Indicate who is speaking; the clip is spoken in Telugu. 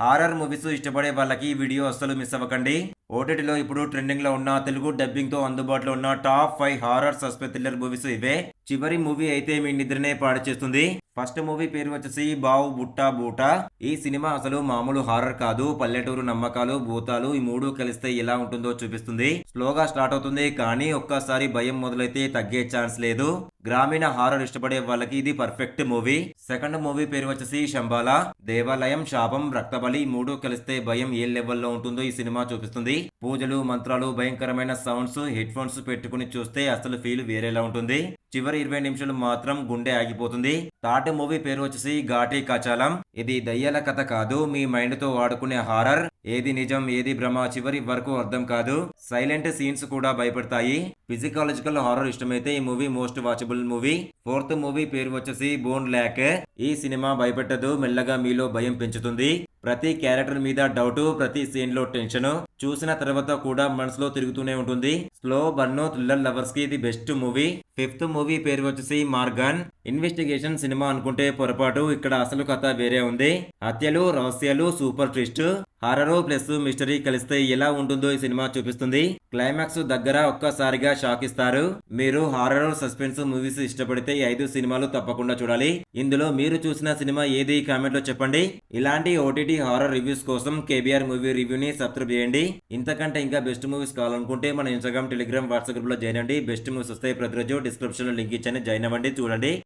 Speaker 1: హారర్ మూవీస్ ఇష్టపడే వాళ్ళకి ఈ వీడియో అస్సలు మిస్ అవ్వకండి. ఓటీటీలో ఇప్పుడు ట్రెండింగ్లో ఉన్న తెలుగు డబ్బింగ్తో అందుబాటులో ఉన్న top five horror suspense thriller movies ఇవే చివరి మూవీ అయితే మీ నిద్రనే పాడు చేస్తుంది ఫస్ట్ మూవీ పేరు వచ్చేసి బావు బుట్టా బూటా. ఈ సినిమా అసలు మామూలు హారర్ కాదు. పల్లెటూరు నమ్మకాలు భూతాలు ఈ మూడు కలిస్తే ఎలా ఉంటుందో చూపిస్తుంది. స్లోగా స్టార్ట్ అవుతుంది కానీ ఒక్కసారి భయం మొదలైతే తగ్గే ఛాన్స్ లేదు. గ్రామీణ హారర్ ఇష్టపడే వాళ్ళకి ఇది పర్ఫెక్ట్ మూవీ. సెకండ్ మూవీ పేరు వచ్చేసి శంబాల. దేవాలయం శాపం రక్తబలి మూడు కలిస్తే భయం ఏ లెవెల్లో ఉంటుందో ఈ సినిమా చూపిస్తుంది. పూజలు మంత్రాలు భయంకరమైన సౌండ్స్ హెడ్ ఫోన్స్ పెట్టుకుని చూస్తే అసలు ఫీల్ వేరేలా ఉంటుంది. చివరి ఇరవై నిమిషాలు మాత్రం గుండె ఆగిపోతుంది. థర్డ్ మూవీ పేరు వచ్చేసి ఘాటీ కచాలం. ఇది దయ్యాల కథ కాదు మీ మైండ్తో వాడుకునే హారర్ ఏది నిజం ఏది భ్రమ చివరి వరకు అర్థం కాదు. సైలెంట్ సీన్స్ కూడా భయపడతాయి. ఫిజికాలజికల్ హారర్ ఇష్టమైతే ఈ movie most watchable movie. Fourth movie పేరు వచ్చేసి బోన్ ల్యాక్ ఈ సినిమా భయపెట్టదు మెల్లగా మీలో భయం పెంచుతుంది. ప్రతి క్యారెక్టర్ మీద డౌట్ ప్రతి సీన్లో టెన్షన్ చూసిన తర్వాత కూడా మనసులో తిరుగుతూనే ఉంటుంది. స్లో బర్నో థ్రిల్లర్ లవర్స్కి ఇది బెస్ట్ మూవీ. ఫిఫ్త్ మూవీ పేరు వచ్చేసి మార్గన్. ఇన్వెస్టిగేషన్ సినిమా అనుకుంటే పొరపాటు. ఇక్కడ అసలు కథ వేరే ఉంది. హత్యలు రహస్యాలు super twist. Horror plus mystery కలిస్తే ఎలా ఉంటుందో ఈ సినిమా చూపిస్తుంది. క్లైమాక్స్ దగ్గర ఒక్కసారిగా షాక్ ఇస్తారు. మీరు హారర్ సస్పెన్స్ మూవీస్ ఇష్టపడితే ఐదు సినిమాలు తప్పకుండా చూడాలి. ఇందులో మీరు చూసిన సినిమా ఏది? కామెంట్లో చెప్పండి. ఇలాంటి ఓటీటీ హారర్ రివ్యూస్ కోసం కేబీఆర్ మూవీ రివ్యూని సబ్స్క్రైబ్ చేయండి. ఇంతకంటే ఇంకా బెస్ట్ మూవీస్ కావాలనుకుంటే మన ఇన్స్టాగ్రామ్ టెలిగ్రామ్ వాట్సాప్ గ్రూప్లో జాయిన్ అండి బెస్ట్ మూవీస్ వస్తాయి ప్రతిరోజు. డిస్క్రిప్షన్లో లింక్ ఇచ్చాను. జాయిన్ అవ్వండి. చూడండి.